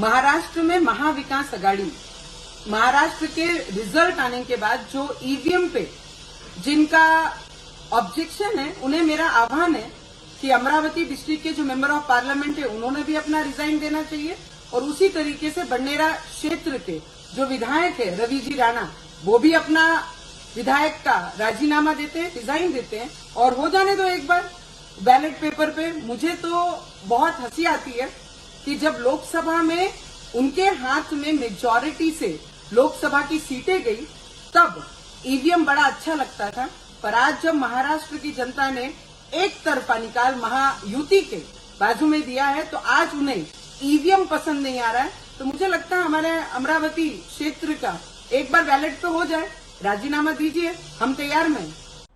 महाराष्ट्र में महाविकास अगाड़ी। महाराष्ट्र के रिज़ल्ट आने के बाद जो ईवीएम पे जिनका ऑब्जेक्शन है, उन्हें मेरा आह्वान है कि अमरावती डिस्ट्रिक्ट के जो मेंबर ऑफ़ पार्लियामेंट है, उन्होंने भी अपना रिजाइन देना चाहिए और उसी तरीके से बंडेरा क्षेत्र के जो विधायक है, रवि जी राणा, वो भी अपना विधायक का राजीनामा देते हैं रिजाइन देते हैं और हो जाने दो एक बार बैलेट पेपर पे। मुझे तो बहुत हँसी आती है कि जब लोकसभा में, उनके हाथ में मेजॉरिटी से लोकसभा की सीटें गई, तब ईवीएम बड़ा अच्छा लगता था। पर आज जब महाराष्ट्र की जनता ने एक तरफा निकाल महायुति के बाजू में दिया है तो आज उन्हें ईवीएम पसंद नहीं आ रहा है। तो मुझे लगता है हमारे अमरावती क्षेत्र का एक बार बैलेट पे हो जाए। राजीनामा दीजिए, हम तैयार में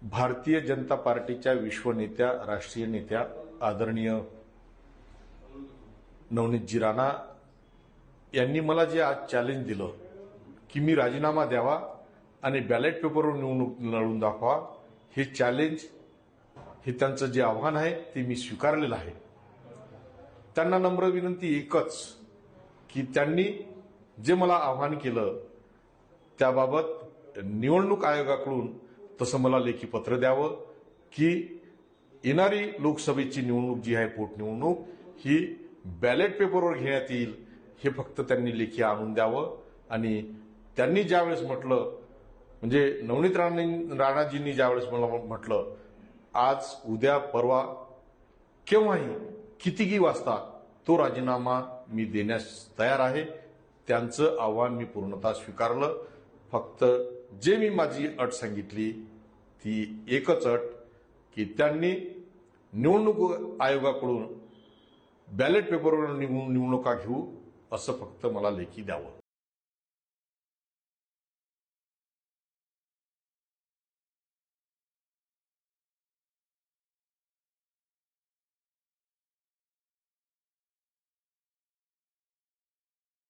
भारतीय जनता पार्टीच्या विश्वनेत्या, राष्ट्रीय नेत्या, आदरणीय नवनीतजी राणा यांनी मला जे आज चॅलेंज दिलं की मी राजीनामा द्यावा आणि बॅलेट पेपरवर निवडणूक लढून दाखवा हे चॅलेंज हे त्यांचं जे आव्हान आहे ते मी स्वीकारलेलं आहे. त्यांना नम्र विनंती एकच की त्यांनी जे मला आव्हान केलं त्याबाबत निवडणूक आयोगाकडून तसं मला लेखी पत्र द्यावं की येणारी लोकसभेची निवडणूक जी आहे पोटनिवडणूक ही बॅलेट पेपरवर घेण्यात येईल हे फक्त त्यांनी लेखी आणून द्यावं. आणि त्यांनी ज्यावेळेस म्हटलं म्हणजे नवनीत राणे राणाजींनी ज्यावेळेस मला म्हटलं आज उद्या परवा केव्हाही कितीही वाजता तो राजीनामा मी देण्यास तयार आहे. त्यांचं आव्हान मी पूर्णतः स्वीकारलं. फक्त जे मी माझी अट सांगितली ती एकच अट की त्यांनी निवडणूक आयोगाकडून बॅलेट पेपरवर निवडणुका घेऊ असं फक्त मला लेखी द्यावं.